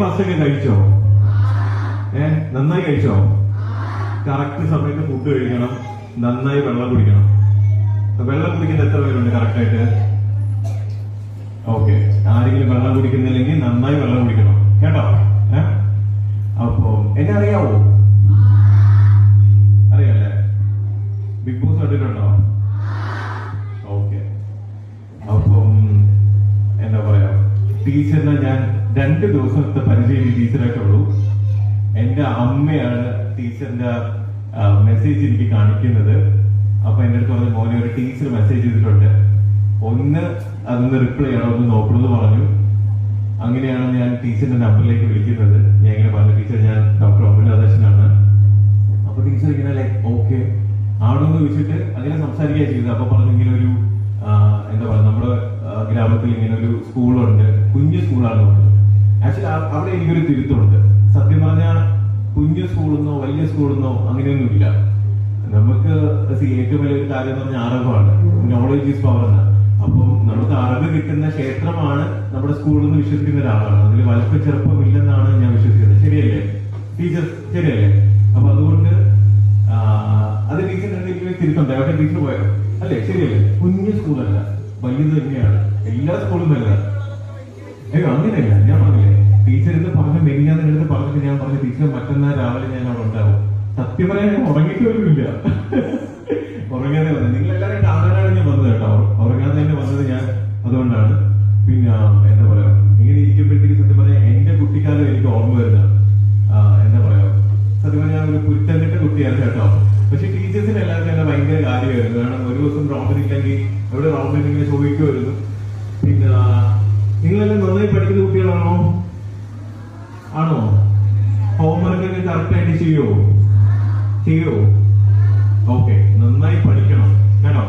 Breakfast ഒക്കെ കഴിച്ചോ? ഏ നന്നായി കഴിച്ചോ? കറക്റ്റ് സമയത്ത് ഫുഡ് കഴിക്കണം നന്നായി വെള്ളം കുടിക്കണം. വെള്ളം കുടിക്കുന്ന എത്ര പേരുണ്ട് കറക്റ്റായിട്ട്? ഓക്കെ. ആരെങ്കിലും വെള്ളം കുടിക്കുന്നില്ലെങ്കിൽ നന്നായി വെള്ളം കുടിക്കണം. കേട്ടോ? അപ്പോ എന്നെ അറിയാവോ അറിയാല്ലേ? ബിഗ് ബോസ് കണ്ടിട്ടുണ്ടോ? ഓക്കെ. അപ്പം എന്താ പറയാ? ടീച്ചറിനെ ഞാൻ രണ്ട് ദിവസത്തെ പരിചയം ടീച്ചറായിട്ടുള്ളൂ എന്റെ അമ്മയാണ് ടീച്ചറിന്റെ മെസ്സേജ് എനിക്ക് കാണിക്കുന്നത്. അപ്പൊ എന്റെ അടുത്ത് പറഞ്ഞ മോനെ ഒരു ടീച്ചർ മെസ്സേജ് ചെയ്തിട്ടുണ്ട്. ഒന്ന് അതൊന്ന് റിപ്ലൈ ചെയ്യണം ഒന്ന് നോക്കണമെന്ന് പറഞ്ഞു. അങ്ങനെയാണ് ഞാൻ ടീച്ചറിന്റെ നമ്പറിലേക്ക് വിളിക്കുന്നത്. ഞാൻ ഇങ്ങനെ പറഞ്ഞു ടീച്ചർ ഞാൻ ഡോക്ടർ അഭിലാദർശനാണ് അപ്പൊ ടീച്ചർ ഇങ്ങനെ ലൈക്ക് ഓക്കെ ആണോന്ന് ചോദിച്ചിട്ട് അങ്ങനെ സംസാരിക്കുക ചെയ്തത്. അപ്പൊ പറഞ്ഞു ഇങ്ങനെ ഒരു എന്താ പറയുക നമ്മുടെ ഗ്രാമത്തിൽ ഇങ്ങനെ ഒരു സ്കൂളുണ്ട് കുഞ്ഞു സ്കൂളാണ് പറഞ്ഞത് ആക്ച്വലി അവിടെ എനിക്കൊരു തിരുത്തുണ്ട്. സത്യം പറഞ്ഞാൽ കുഞ്ഞു സ്കൂളെന്നോ വലിയ സ്കൂളെന്നോ അങ്ങനെയൊന്നുമില്ല. നമുക്ക് ഏറ്റവും വലിയൊരു കാര്യം എന്ന് പറഞ്ഞാൽ അറിവാണ് നോളജ് ഈസ് പവർ എന്ന്. അപ്പം നമുക്ക് അറിവ് കിട്ടുന്ന ക്ഷേത്രമാണ് നമ്മുടെ സ്കൂളിൽ നിന്ന് വിശ്വസിക്കുന്ന ഒരാളാണ്. അതിൽ വലുപ്പ ചെറുപ്പമില്ലെന്നാണ് ഞാൻ വിശ്വസിക്കുന്നത്. ശരിയല്ലേ? ടീച്ചർ ശരിയല്ലേ? അപ്പൊ അതുകൊണ്ട് അത് ടീച്ചർ എന്തെങ്കിലും തിരുത്തുണ്ട്? അവിടെ ടീച്ചർ പോയോ? അല്ലേ? ശരിയല്ലേ? കുഞ്ഞു സ്കൂളല്ല. വലുത് തന്നെയാണ്. എല്ലാ സ്കൂളും വലുതാണ് അയ്യോ അങ്ങനെയല്ല. ഞാൻ പറഞ്ഞില്ലേ ടീച്ചർ ഇത് പറഞ്ഞ മെനിഞ്ഞാന്ന് എടുത്ത് പറഞ്ഞിട്ട് ഞാൻ പറഞ്ഞ ടീച്ചർ മറ്റന്നാൾ രാവിലെ ഞാൻ അവിടെ ഉണ്ടാവും. സത്യം പറയാൻ ഇല്ല ഉറങ്ങാതെ വന്നത് നിങ്ങൾ എല്ലാവരും കാണാനാണ് ഞാൻ വന്നത് കേട്ടോ. ഉറങ്ങാതെ തന്നെ വന്നത് ഞാൻ അതുകൊണ്ടാണ്. പിന്നെ എന്താ പറയാ ഇങ്ങനെ ഇരിക്കുമ്പോഴത്തേക്ക് സത്യം പറയാം എന്റെ കുട്ടിക്കാലം എനിക്ക് ഓർമ്മ വരുന്ന എന്താ പറയാ സത്യം പറഞ്ഞാൽ ഒരു പുറ്റന്നിട്ട കുട്ടിയായിരുന്നു കേട്ടോ. പക്ഷെ ടീച്ചേഴ്സിന് എല്ലാവർക്കും എന്നെ ഭയങ്കര കാര്യമായിരുന്നു. കാരണം ഒരു ദിവസം റോബിൻ ഇല്ലെങ്കിൽ എവിടെ ഇങ്ങനെ ചോദിക്കുമായിരുന്നു. നിങ്ങളെല്ലാം നന്നായി പഠിക്കുന്ന കുട്ടികളാണോ? ആണോ? ഹോംവർക്ക് ഒക്കെ കറക്റ്റ് ആയിട്ട് ചെയ്യോ? ചെയ്യോ? ഓക്കെ നന്നായി പഠിക്കണം. കേട്ടോ?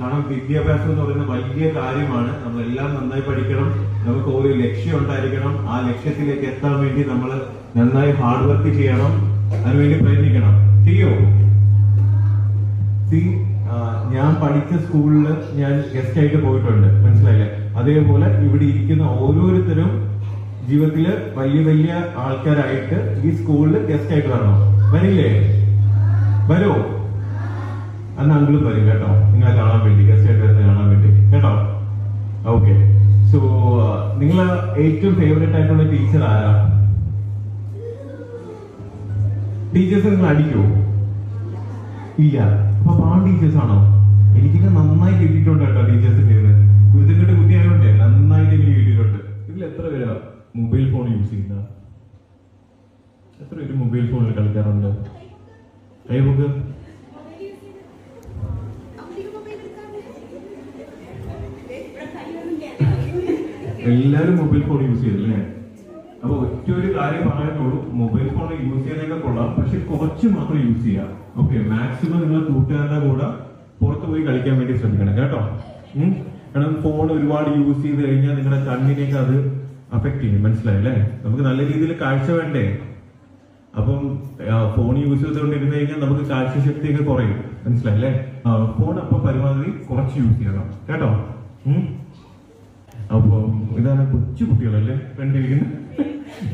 കാരണം വിദ്യാഭ്യാസം എന്ന് പറയുന്ന വലിയ കാര്യമാണ്. നമ്മളെല്ലാം നന്നായി പഠിക്കണം. നമുക്ക് ഒരു ലക്ഷ്യം ഉണ്ടായിരിക്കണം. ആ ലക്ഷ്യത്തിലേക്ക് എത്താൻ വേണ്ടി നമ്മൾ നന്നായി ഹാർഡ് വർക്ക് ചെയ്യണം. അതിനുവേണ്ടി പ്രയത്നിക്കണം. ചെയ്യോ? സി ഞാൻ പഠിച്ച സ്കൂളിൽ ഞാൻ ഗസ്റ്റ് ആയിട്ട് പോയിട്ടുണ്ട്. മനസ്സിലായില്ലേ? അതേപോലെ ഇവിടെ ഇരിക്കുന്ന ഓരോരുത്തരും ജീവിതത്തിൽ വലിയ വലിയ ആൾക്കാരായിട്ട് ഈ സ്കൂളിൽ ഗസ്റ്റ് ആയിട്ട് വരണം. വരില്ലേ? വരോ. അന്ന് അങ്കിളും വരും കേട്ടോ. നിങ്ങളെ കാണാൻ വേണ്ടി ഗസ്റ്റ് ആയിട്ട് വരുന്നത് കാണാൻ വേണ്ടി. കേട്ടോ? ഓക്കെ സോ നിങ്ങൾ ഏറ്റവും ഫേവറേറ്റ് ആയിട്ടുള്ള ടീച്ചർ ആരാ? ടീച്ചേഴ്സ് നിങ്ങൾ അടിക്കുമോ ഇല്ല. അപ്പൊ പാവം ടീച്ചേഴ്സ് ആണോ? എനിക്കൊക്കെ നന്നായി കിട്ടിയിട്ടുണ്ട് കേട്ടോ ടീച്ചേഴ്സിന്റെ ഗുരുതങ്ങളുടെ മൊബൈൽ ഫോൺ യൂസ് ചെയ്യുന്ന? എത്ര പേര് മൊബൈൽ ഫോണിൽ കളിക്കാറുണ്ട്? കൈബുക്ക് എല്ലാവരും മൊബൈൽ ഫോൺ യൂസ് ചെയ്തല്ലേ അപ്പൊ ഒറ്റ ഒരു കാര്യം പറയാനുള്ളൂ മൊബൈൽ ഫോൺ യൂസ് ചെയ്യാനൊക്കെ കൊള്ളാം. പക്ഷെ കുറച്ച് മാത്രം യൂസ് ചെയ്യാം. ഓക്കെ മാക്സിമം നിങ്ങൾ കൂട്ടുകാരുടെ കൂടെ പുറത്ത് പോയി കളിക്കാൻ വേണ്ടി ശ്രമിക്കണം കേട്ടോ? കാരണം ഫോൺ ഒരുപാട് യൂസ് ചെയ്ത് കഴിഞ്ഞാൽ നിങ്ങളുടെ കണ്ണിനേക്ക് അത് അഫക്ട് ചെയ്യും മനസ്സിലായല്ലേ? നമുക്ക് നല്ല രീതിയിൽ കാഴ്ച വേണ്ടേ? അപ്പം ഫോൺ യൂസ് ചെയ്തുകൊണ്ടിരുന്ന് കഴിഞ്ഞാൽ നമുക്ക് കാഴ്ചശക്തിയൊക്കെ കുറയും. മനസ്സിലായല്ലേ? ഫോൺ അപ്പം പരമാവധി കുറച്ച് യൂസ് ചെയ്യണം. കേട്ടോ? അപ്പോൾ അപ്പൊ ഇതാണ് കൊച്ചു കുട്ടികളല്ലേ കണ്ടിരിക്കുന്നത്?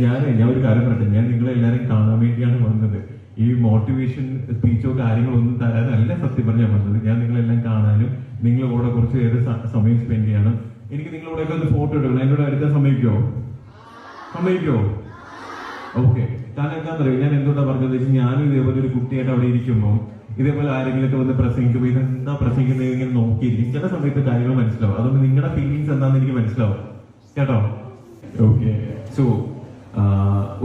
ഞാൻ ഞാൻ ഒരു കാര്യം പറയട്ടെ. ഞാൻ നിങ്ങളെ എല്ലാവരെയും കാണാൻ വേണ്ടിയാണ് വന്നത്. ഈ മോട്ടിവേഷൻ സ്പീച്ചോ കാര്യങ്ങളൊന്നും തരാനല്ല സത്യം പറഞ്ഞാൽ വന്നത്. ഞാൻ നിങ്ങളെല്ലാം കാണാനും നിങ്ങളുടെ കുറച്ച് നേരം സമയം സ്പെൻഡ് ചെയ്യണം എനിക്ക് നിങ്ങളുടെ കൂടെ ഒന്ന് ഫോട്ടോ എടുക്കണം. എന്നോട് എടുക്കാൻ സമ്മതിക്കോ? സമ്മതിക്കോ? ഓക്കെ. കാരണം എന്താന്ന് അറിയോ ഞാൻ എന്തുകൊണ്ടാ പറഞ്ഞത് ഞാനും ഇതേപോലെ ഒരു കുട്ടിയായിട്ട് അവിടെ ഇരിക്കുമ്പോൾ ഇതേപോലെ ആരെങ്കിലും ഒക്കെ വന്ന് പ്രസംഗിക്കുമ്പോൾ ഇതെന്താ പ്രസംഗിക്കുന്നത് ഇങ്ങനെ നോക്കിയിരിക്കും. ചില സമയത്ത് കാര്യങ്ങൾ മനസ്സിലാവും. അതുകൊണ്ട് നിങ്ങളുടെ ഫീലിങ്സ് എന്താണെന്ന് എനിക്ക് മനസ്സിലാവും. കേട്ടോ? ഓക്കെ. സോ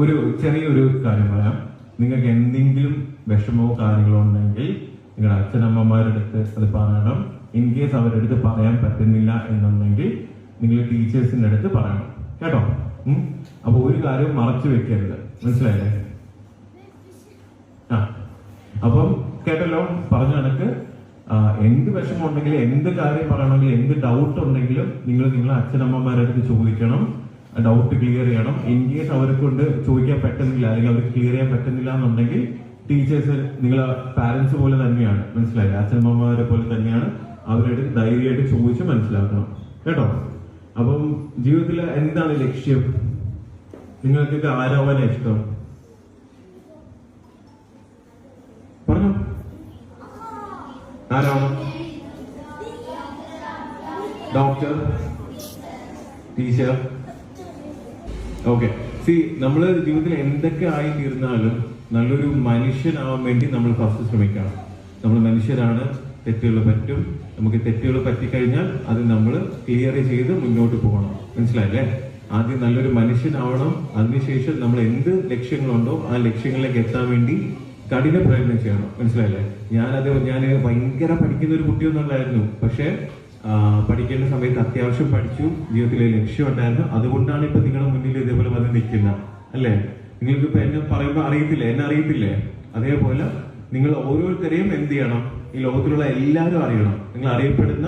ഒരു ചെറിയൊരു കാര്യം പറയാം. നിങ്ങൾക്ക് എന്തെങ്കിലും വിഷമമോ കാര്യങ്ങളോ ഉണ്ടെങ്കിൽ നിങ്ങളുടെ അച്ഛനമ്മമാരുടെ അടുത്ത് അത് പറയണം. ഇൻ കേസ് അവരുടെ അടുത്ത് പറയാൻ പറ്റുന്നില്ല എന്നുണ്ടെങ്കിൽ നിങ്ങൾ ടീച്ചേഴ്സിന്റെ അടുത്ത് പറയണം. കേട്ടോ? അപ്പോൾ അപ്പൊ ഒരു കാര്യവും മറച്ചു വെക്കരുത്. മനസ്സിലായില്ലേ? ആ. അപ്പം കേട്ടല്ലോ? പറഞ്ഞ കണക്ക്. എന്ത് വിഷമം ഉണ്ടെങ്കിലും എന്ത് കാര്യം പറയണമെങ്കിലും എന്ത് ഡൗട്ട് ഉണ്ടെങ്കിലും നിങ്ങൾ നിങ്ങളെ അച്ഛനമ്മമാരുടെ അടുത്ത് ചോദിക്കണം ഡൗട്ട് ക്ലിയർ ചെയ്യണം. ഇൻ കേസ് അവരെ കൊണ്ട് ചോദിക്കാൻ പറ്റുന്നില്ല അല്ലെങ്കിൽ അവർക്ക് ക്ലിയർ ചെയ്യാൻ പറ്റുന്നില്ല എന്നുണ്ടെങ്കിൽ ടീച്ചേഴ്സ് നിങ്ങളെ പാരന്റ്സ് പോലെ തന്നെയാണ്. മനസ്സിലായില്ലേ? അച്ഛനമ്മമാരെ പോലെ തന്നെയാണ്. അവരുടെ ധൈര്യമായിട്ട് ചോദിച്ച് മനസ്സിലാക്കണം. കേട്ടോ? അപ്പം ജീവിതത്തിൽ എന്താണ് ലക്ഷ്യം? നിങ്ങൾക്കൊക്കെ ആരോപണ ഇഷ്ടം? പറഞ്ഞു. ആരാവണം ഡോക്ടർ? ടീച്ചർ? ഓക്കെ. സി നമ്മൾ ജീവിതത്തിൽ എന്തൊക്കെ ആയി തീർന്നാലും നല്ലൊരു മനുഷ്യനാവാൻ വേണ്ടി നമ്മൾ ഫസ്റ്റ് ശ്രമിക്കണം. നമ്മൾ മനുഷ്യരാണ് തെറ്റുകൾ പറ്റും നമുക്ക് തെറ്റുകൾ പറ്റിക്കഴിഞ്ഞാൽ അത് നമ്മൾ ക്ലിയർ ചെയ്ത് മുന്നോട്ട് പോകണം. മനസ്സിലായില്ലേ? ആദ്യം നല്ലൊരു മനുഷ്യനാവണം. അതിനുശേഷം നമ്മൾ എന്ത് ലക്ഷ്യങ്ങളുണ്ടോ ആ ലക്ഷ്യങ്ങളിലേക്ക് എത്താൻ വേണ്ടി കഠിന പ്രയത്നം ചെയ്യണം. മനസ്സിലായില്ലേ? ഞാനത് ഞാൻ ഭയങ്കര പഠിക്കുന്ന ഒരു കുട്ടിയൊന്നുണ്ടായിരുന്നു പക്ഷേ പഠിക്കേണ്ട സമയത്ത് അത്യാവശ്യം പഠിച്ചു. ജീവിതത്തിലെ ലക്ഷ്യം ഉണ്ടായിരുന്നു. അതുകൊണ്ടാണ് ഇപ്പൊ നിങ്ങളുടെ മുന്നിൽ ഇതേപോലെ വന്ന് നിൽക്കുന്നത്. അല്ലേ? നിങ്ങൾക്ക് ഇപ്പൊ എന്നെ പറയുമ്പോൾ അറിയത്തില്ലേ? എന്നെ അറിയത്തില്ലേ? അതേപോലെ നിങ്ങൾ ഓരോരുത്തരെയും എന്ത് ചെയ്യണം? ഈ ലോകത്തിലുള്ള എല്ലാവരും അറിയണം നിങ്ങൾ അറിയപ്പെടുന്ന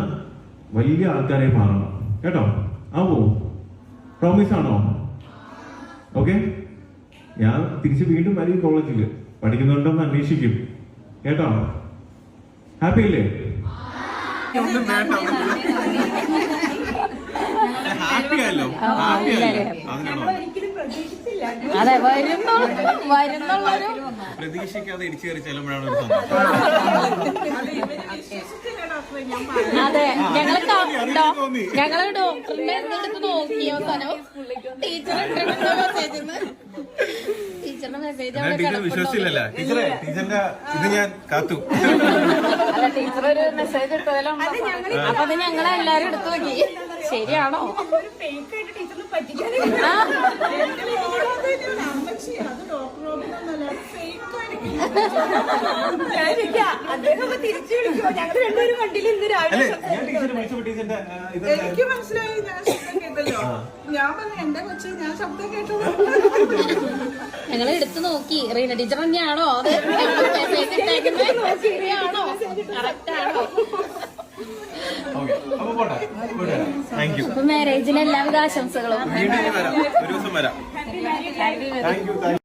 വലിയ ആൾക്കാരെ മാറണം. കേട്ടോ? ആവോ പ്രോമിസ് ആണോ? ഓക്കെ ഞാൻ തിരിച്ച് വീണ്ടും വരും കോളേജിൽ പഠിക്കുന്നുണ്ടോന്ന് അന്വേഷിക്കും. കേട്ടോ? ഹാപ്പി അല്ലേ? ഹാപ്പി ആയല്ലോ. ഹാപ്പി ആയല്ലോ. അതിനാണോ? അതെ വരുന്നു വരുന്നുള്ളൊരു പ്രതീക്ഷിക്കാതെ ഇടിച്ചു കയറി ചെല്ലുമ്പോഴാണ് ഒരു അതെ ഞങ്ങൾ ഡോക്ടറിന്റെ അടുത്ത് നോക്കി അവസാനം. ടീച്ചർ ടീച്ചറിന്റെ മെസ്സേജ് എന്നാൽ ടീച്ചർ വിശ്വസിച്ചില്ലല്ലേ. ടീച്ചറെ ടീച്ചറിന്റെ ഇത് ഞാൻ കാത്തു. അല്ല ടീച്ചർ ഒരു മെസ്സേജ് ഇട്ടതിലും അപ്പൊ അത് ഞങ്ങളെ എല്ലാരും എടുത്തു നോക്കി. ശരിയാണോ? എനിക്ക് മനസ്സിലായി ഞാൻ ശബ്ദം കേട്ടല്ലോ. ഞാൻ പറഞ്ഞു എന്റെ കൊച്ചി ഞാൻ ശബ്ദം കേട്ടു ഞങ്ങൾ എടുത്തു നോക്കി. റീന ടീച്ചർ തന്നെയാണോ? അത് മെസ്സേജ് ഇട്ടേക്കുന്നത് ശരിയാണോ? കറക്റ്റ് താങ്ക് യു മാരേജിന് എല്ലാവിധ ആശംസകളും. വീണ്ടും വരാം. ഒരു ദിവസം വരാം.